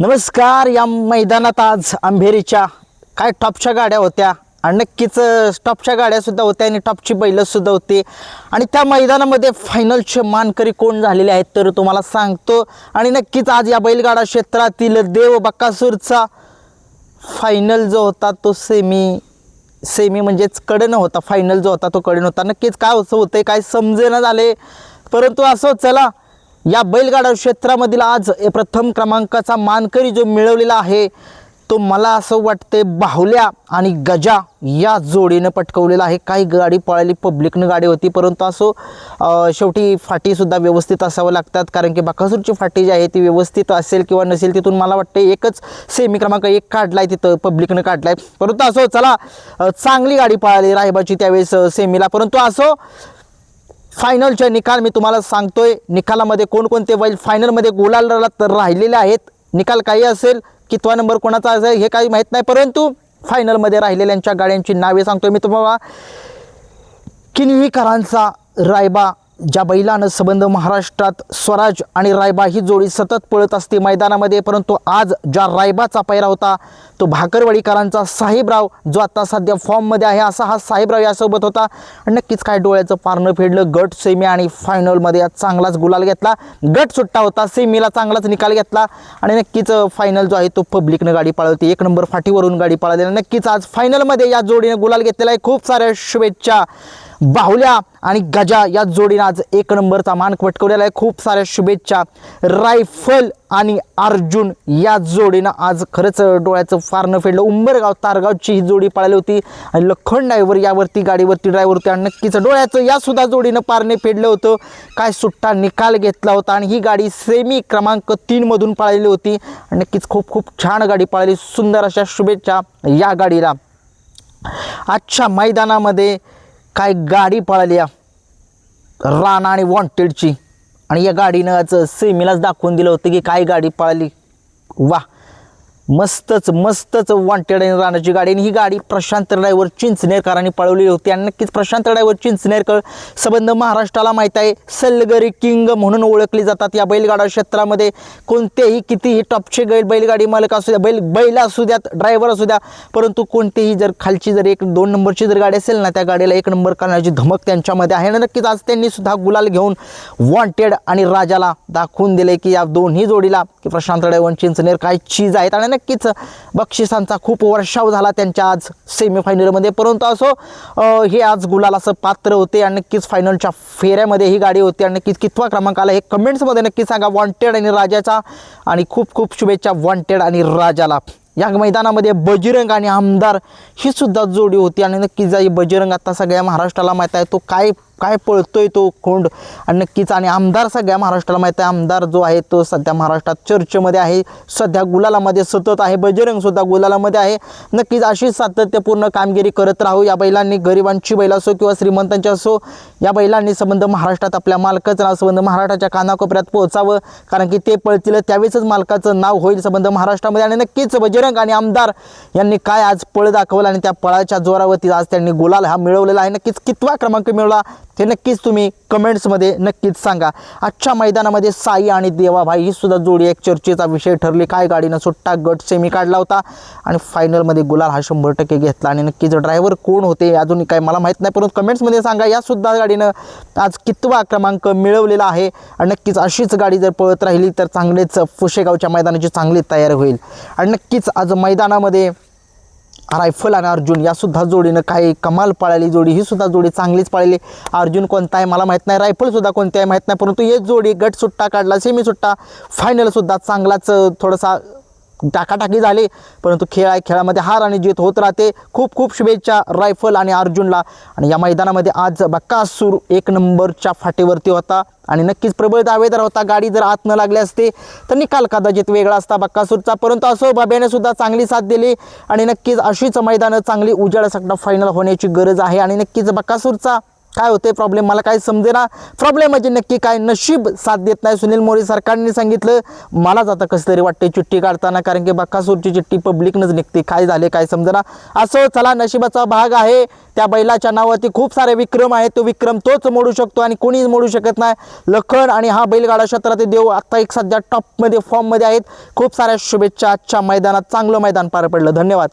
नमस्कार या मैदानात आज अंभेरीच्या काय टॉपच्या गाड्या होत्या आणि नक्कीच टॉपच्या गाड्यासुद्धा होत्या आणि टॉपची बैलंसुद्धा होती. आणि त्या मैदानामध्ये फायनलचे मानकरी कोण झालेले आहेत तर तुम्हाला सांगतो. आणि नक्कीच आज या बैलगाडा क्षेत्रातील देव बक्कासूरचा फायनल जो होता तो सेमी सेमी म्हणजेच कडनं होता. फायनल जो होता तो कडन होता. नक्कीच काय असं होतं काय समजेना झाले परंतु असं चला या बैलगाडा क्षेत्रामधील आज प्रथम क्रमांकाचा मानकरी जो मिळवलेला आहे तो मला असं वाटते बाहुल्या आणि गजा या जोडीनं पटकवलेला आहे. काही गाडी पळाली पब्लिकनं गाडी होती परंतु असो शेवटी फाटीसुद्धा व्यवस्थित असावं लागतात कारण की बाकासूरची फाटी जी आहे ती व्यवस्थित असेल किंवा नसेल तिथून मला वाटते एकच सेमी क्रमांक एक काढलाय तिथं पब्लिकनं काढलाय. परंतु असो चला चांगली गाडी पळाली रायबाची त्यावेळेस सेमीला परंतु असो फायनलचे निकाल मी तुम्हाला सांगतोय. निकालामध्ये कोणकोणते बैल फायनलमध्ये गोलालला तर राहिलेले आहेत? निकाल काही असेल? कितवा नंबर कोणाचा असेल? हे काही माहीत नाही. परंतु फायनलमध्ये राहिलेल्यांच्या गाड्यांची नावे सांगतोय मी तुम्हाला. किनवीकरांचा रायबा ज्या बैलानं संबंध महाराष्ट्रात स्वराज आणि रायबा ही जोडी सतत पळत असते मैदानामध्ये परंतु आज ज्या रायबाचा पैरा होता तो भाकरवाडीकरांचा साहेबराव जो आता सध्या फॉर्ममध्ये आहे असा हा साहेबराव यासोबत होता. आणि नक्कीच काय डोळ्याचं पारणं फेडलं गट सेमी आणि फायनलमध्ये आज चांगलाच गुलाल घेतला. गट सुट्टा होता सेमीला चांगलाच निकाल घेतला. आणि नक्कीच फायनल जो आहे तो पब्लिकनं गाडी पळवते. एक नंबर फाटीवरून गाडी पळवली नक्कीच आज फायनलमध्ये या जोडीनं गुलाल घेतलेला आहे. खूप साऱ्या शुभेच्छा. बाहुल्या आणि गजा या जोडीनं आज एक नंबरचा मान पटकवलेला आहे. खूप साऱ्या शुभेच्छा रायफल आणि अर्जुन या जोडीनं आज खरंच डोळ्याचं फारनं फेडलं. उंबरगाव तारगावची ही जोडी पळाली होती आणि लखन ड्रायव्हर यावरती गाडीवरती ड्रायव्हर होते आणि नक्कीच डोळ्याचं या सुद्धा जोडीनं पारणे फेडलं होतं. काय सुट्टा निकाल घेतला होता आणि ही गाडी सेमी क्रमांक तीनमधून पाळलेली होती. आणि नक्कीच खूप खूप छान गाडी पळाली. सुंदर अशा शुभेच्छा या गाडीला. आजच्या मैदानामध्ये काय गाडी पळाली या? राणा आणि वॉन्टेडची आणि या गाडीनं आज सेमीलाच दाखवून दिलं होतं की काय गाडी पळाली. वा मस्तच मस्तच वॉन्टेड आणि राणाची गाडी. आणि ही गाडी प्रशांत ड्रायव्हर चिंचनेरकरांनी पळवलेली होती. आणि नक्कीच प्रशांत ड्रायव्हर चिंचनेरकर संबंध महाराष्ट्राला माहीत आहे. सलगरी किंग म्हणून ओळखली जातात. या बैलगाडा क्षेत्रामध्ये कोणतेही कितीही टॉपचे गैल बैलगाडी मालक असू द्या बैल बैल असू द्यात ड्रायव्हर असू द्या परंतु कोणतेही जर खालची जर एक दोन नंबरची जर गाडी असेल ना त्या गाडीला एक नंबर करण्याची धमक त्यांच्यामध्ये आहे. आणि नक्कीच आज त्यांनी सुद्धा गुलाल घेऊन वॉन्टेड आणि राजाला दाखवून दिले की या दोन्ही जोडीला की प्रशांत ड्रायव्हर चिंचनेर काय चीज आहेत. आणि नक्कीच बक्षिसांचा खूप वर्षाव झाला त्यांच्या आज सेमीफायनलमध्ये परंतु असो हे आज गुलाल असं पात्र होते आणि नक्कीच फायनलच्या फेऱ्यामध्ये ही गाडी होती. आणि नक्कीच कितवा क्रमांक आला हे कमेंट्समध्ये नक्की सांगा. वॉन्टेड आणि राजाचा आणि खूप खूप शुभेच्छा वॉन्टेड आणि राजाला. या मैदानामध्ये बजरंग आणि आमदार ही सुद्धा जोडी होती. आणि नक्कीच जाई बजरंग आता सगळ्या महाराष्ट्राला माहीत आहे तो काय काय पळतोय तो खोंड? आणि नक्कीच आणि आमदार सगळ्या महाराष्ट्राला माहीत आहे आमदार जो आहे तो सध्या महाराष्ट्रात चर्चेमध्ये आहे सध्या गुलालामध्ये सतत आहे बजरंग सुद्धा गुलालामध्ये आहे. नक्कीच अशीच सातत्यपूर्ण कामगिरी करत राहू या बैलांनी गरिबांची बैल असो किंवा श्रीमंतांची असो या बैलांनी संबंध महाराष्ट्रात आपल्या मालकाचं नाव संबंध महाराष्ट्राच्या कानाकोपऱ्यात पोहोचावं. कारण की ते पळतील त्यावेळेसच मालकाचं नाव होईल संबंध महाराष्ट्रामध्ये. आणि नक्कीच बजरंग आणि आमदार यांनी काय आज पळ दाखवलं आणि त्या पळाच्या जोरावरती आज त्यांनी गुलाल हा मिळवलेला आहे. नक्कीच कितवा क्रमांक मिळवला? ते नक्कीच तुम्ही कमेंट्समध्ये नक्कीच सांगा. आजच्या मैदानामध्ये साई आणि देवाभाई ही सुद्धा जोडी एक चर्चेचा विषय ठरली. काय गाडीनं सुट्टा गट सेमी काढला होता आणि फायनलमध्ये गुलाल हा शंभर टक्के घेतला आणि नक्कीच ड्रायव्हर कोण होते अजून काही मला माहीत नाही परंतु कमेंट्समध्ये सांगा यासुद्धा गाडीनं आज कितवा क्रमांक मिळवलेला आहे आणि नक्कीच अशीच गाडी जर पळत राहिली तर चांगलेच फुशेगावच्या मैदानाची चांगली तयारी होईल. आणि नक्कीच आज मैदानामध्ये रायफल आणि अर्जुन यासुद्धा जोडीनं काही कमाल पळाली जोडी ही सुद्धा जोडी चांगलीच पाळली. अर्जुन कोणता आहे मला माहीत नाही रायफलसुद्धा कोणती आहे माहीत नाही परंतु हे जोडी गट सुट्टा काढला सेमी सुट्टा फायनलसुद्धा चांगलाच थोडासा टाकाटाकी झाली परंतु खेळ आहे खेळामध्ये हार आणि जीत होत राहते. खूप खूप शुभेच्छा रायफल आणि अर्जुनला. आणि या मैदानामध्ये आज बक्कासूर एक नंबरच्या फाटीवरती होता. आणि नक्कीच प्रबळ दावेदार होता. गाडी जर आत न लागली असते तर निकाल कदाचित वेगळा असता बक्कासूरचा परंतु असो बाब्याने सुद्धा चांगली साथ दिली. आणि नक्कीच अशीच मैदानं चांगली उजाड सकटा फायनल होण्याची गरज आहे. आणि नक्कीच बक्कासूरचा काय होते प्रॉब्लेम मला काय समजेना. प्रॉब्लेम म्हणजे नक्की काय? नशीब साथ देत नाही सुनील मोरे सरकारने सांगितलं. मलाच आता कसं तरी वाटते चिठ्ठी काढताना कारण की बक्कासूरची चिठ्ठी पब्लिकनंच निघते. काय झाले काय समजेना. असं चला नशिबाचा भाग आहे. त्या बैलाच्या नावावरती खूप सारे विक्रम आहेत. तो विक्रम तोच मोडू शकतो आणि कोणीच मोडू शकत नाही. लखन आणि हा बैलगाडा क्षेत्रातील देव आत्ता एक सध्या टॉपमध्ये फॉर्ममध्ये आहेत. खूप साऱ्या शुभेच्छा आजच्या मैदानात. चांगलं मैदान पार पडलं. धन्यवाद.